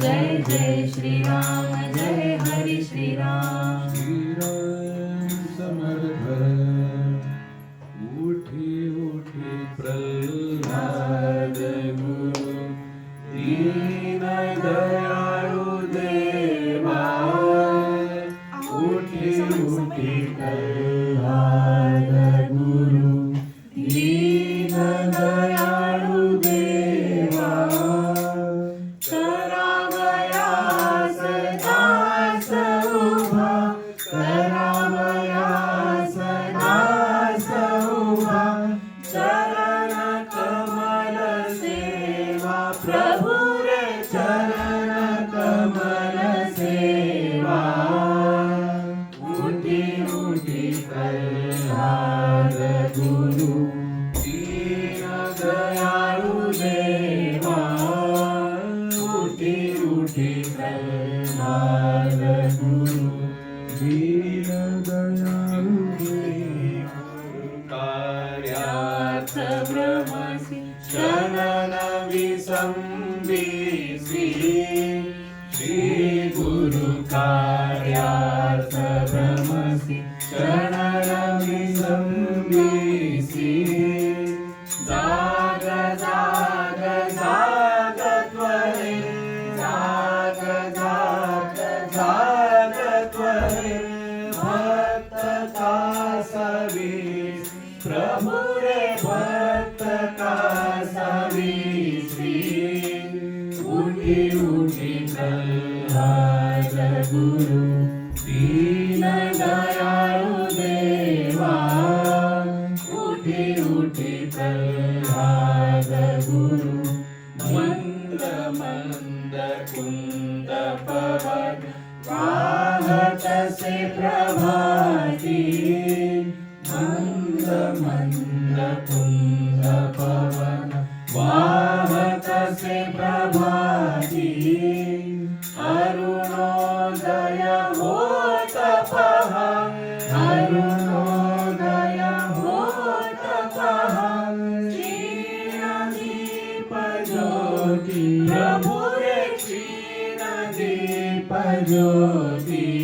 जय जय श्री राम जय हरि श्रीराम. Santa. से प्रभाती। मन्दमन्दकुन्द पवन। वाहत से प्रभाती। अरुणोदय होतपः अरुणोदय होतपः क्षीरदीपज्योति प्रभुरे क्षीरदीपज्योति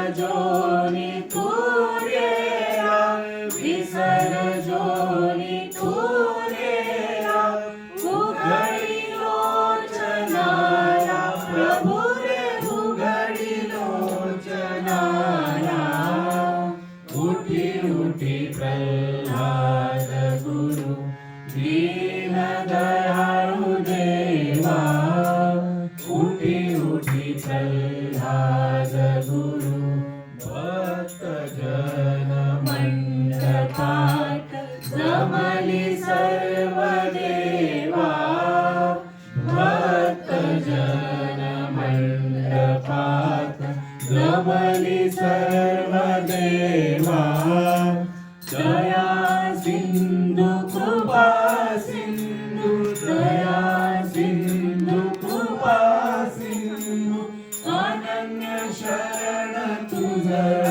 उठी उठी प्रह्लाद गुरु भक्तजन मण्डपात् समलि भक्त भक्तजन मण्डपात् समलि सर्वदेवा। जया सिंह Amen.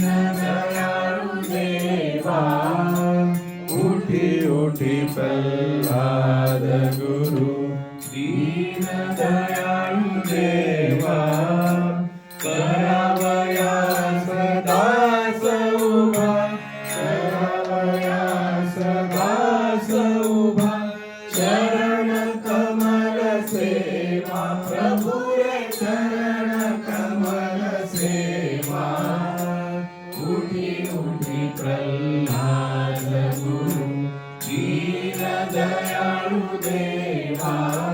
ಕೋಟಿ ಪ್ರಹ್ಲಾದ ಗುರು ದೀನ ದಯಾಳು ದೇವ ಕರವಯ ಸದಾ ಸೌಭ ಕರವಯ ಸದಾ ಸೌಭ ಶರಣ ಕಮಲ ಸೇವಾ ಪ್ರಭುರ ಶರಣ ಕಮಲ ಸೇವಾ ಉಡಿ ಉಡಿ ಪ್ರಹ್ಲಾದ 감사합니다.